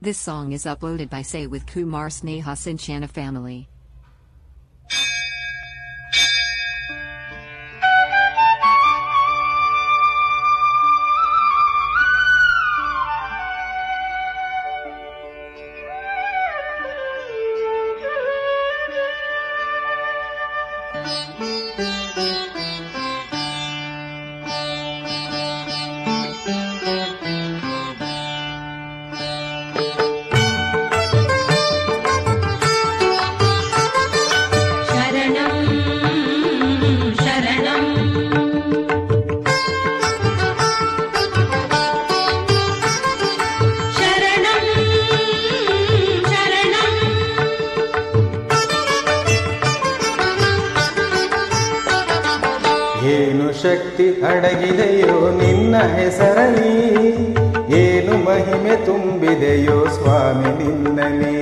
This song is uploaded by Say with Kumar Sneha Sinchana family. ಏನು ಶಕ್ತಿ ಅಡಗಿದೆಯೋ ನಿನ್ನ ಹೆಸರಲಿ ಏನು ಮಹಿಮೆ ತುಂಬಿದೆಯೋ ಸ್ವಾಮಿ ನಿನ್ನಲಿ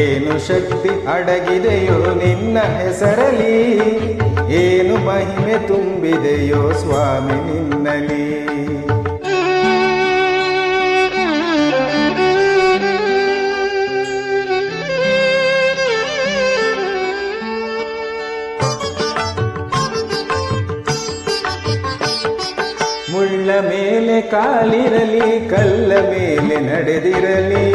ಏನು ಶಕ್ತಿ ಅಡಗಿದೆಯೋ ನಿನ್ನ ಹೆಸರಲಿ ಏನು ಮಹಿಮೆ ತುಂಬಿದೆಯೋ ಸ್ವಾಮಿ ನಿನ್ನಲಿ ಮುಳ್ಳ ಮೇಲೆ ಕಾಲಿರಲಿ ಕಲ್ಲ ಮೇಲೆ ನಡೆದಿರಲಿ.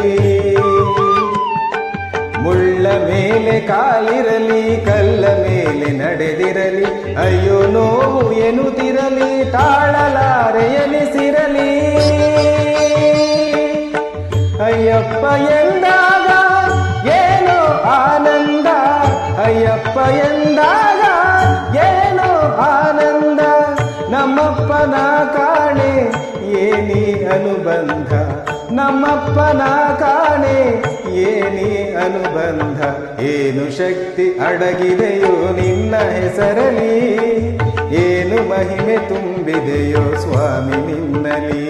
ಮುಳ್ಳ ಮೇಲೆ ಕಾಲಿರಲಿ ಕಲ್ಲ ಮೇಲೆ ನಡೆದಿರಲಿ. ಅಯ್ಯೋ, ನೋವು ಎನ್ನುತ್ತಿರಲಿ, ತಾಳಲಾರೆ ಎನಿಸಿರಲಿ. ಅಯ್ಯಪ್ಪ ಎಂದಾಗ ಏನೋ ಆನಂದ, ಅಯ್ಯಪ್ಪ ಎಂದಾಗ ಅನುಬಂಧ. ನಮ್ಮಪ್ಪನ ಕಾಣೆ ಏನಿ ಅನುಬಂಧ? ಏನು ಶಕ್ತಿ ಅಡಗಿದೆಯೋ ನಿನ್ನ ಹೆಸರಲಿ ಏನು ಮಹಿಮೆ ತುಂಬಿದೆಯೋ ಸ್ವಾಮಿ ನಿನ್ನಲಿ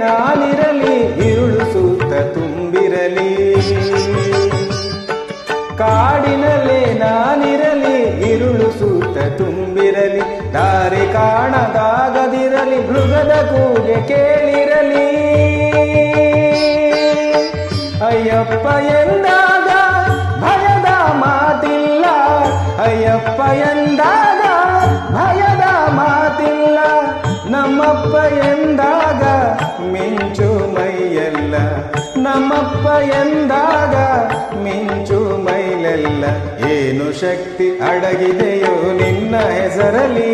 ನಾನಿರಲಿ ಇರುಳು ಸೂತ ತುಂಬಿರಲಿ ಕಾಡಿನಲ್ಲಿ ನಾನಿರಲಿ ಇರುಳು ಸೂತ ತುಂಬಿರಲಿ ದಾರಿ ಕಾಣದಾಗದಿರಲಿ ಮೃಗದ ಕೂಗೆ ಕೇಳಿರಲಿ ಅಯ್ಯಪ್ಪ ಎಂದ ಮಿಂಚು ಮೈಯೆಲ್ಲ. ನಮ್ಮಪ್ಪ ಎಂದಾಗ ಮಿಂಚು ಮೈಲೆಲ್ಲ. ಏನು ಶಕ್ತಿ ಅಡಗಿದೆಯೋ ನಿನ್ನ ಹೆಸರಲಿ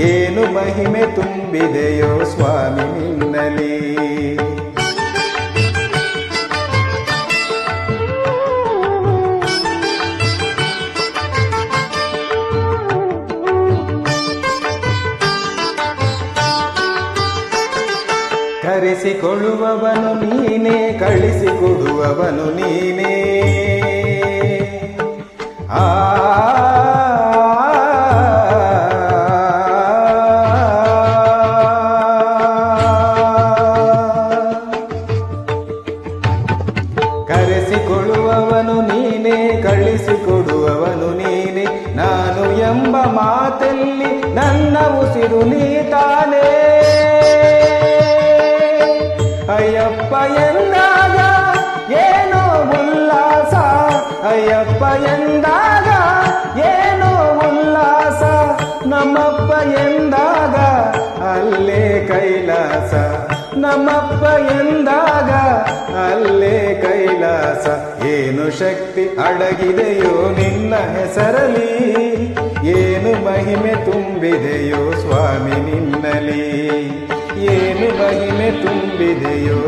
ಏನು ಮಹಿಮೆ ತುಂಬಿದೆಯೋ ಸ್ವಾಮಿ ನಿನ್ನಲಿ ಕರೆಸಿಕೊಳ್ಳುವವನು ನೀನೇ ಕಳಿಸಿಕೊಡುವವನು ನೀನೇ ಆ ಕರೆಸಿಕೊಳ್ಳುವವನು ನೀನೇ ಕಳಿಸಿಕೊಡುವವನು ನೀನೇ ನಾನು ಎಂಬ ಮಾತಲ್ಲಿ ನನ್ನ ಉಸಿರು ನೀ ತಾನೇ ಅಯ್ಯಪ್ಪ ಎಂದಾಗ ಏನೋ ಉಲ್ಲಾಸ. ಅಯ್ಯಪ್ಪ ಎಂದಾಗ ಏನೋ ಉಲ್ಲಾಸ. ನಮ್ಮಪ್ಪ ಎಂದಾಗ ಅಲ್ಲೇ ಕೈಲಾಸ. ನಮ್ಮಪ್ಪ ಎಂದಾಗ ಅಲ್ಲೇ ಕೈಲಾಸ. ಏನು ಶಕ್ತಿ ಅಡಗಿದೆಯೋ ನಿನ್ನ ಹೆಸರಲಿ ಏನು ಮಹಿಮೆ ತುಂಬಿದೆಯೋ ಸ್ವಾಮಿ ನಿನ್ನಲಿ ಏನು ಮಹಿಮೆ ತುಂಬಿದೆಯೋ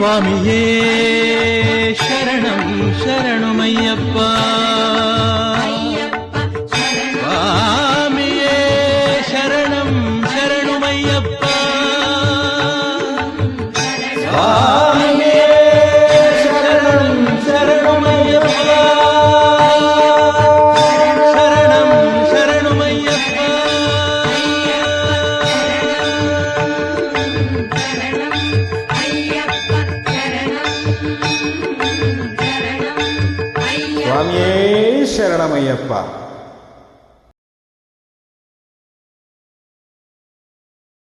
स्वामि ये शरणं शरणुमय्यप्पा। స్వామియే శరణమయ్యప్ప.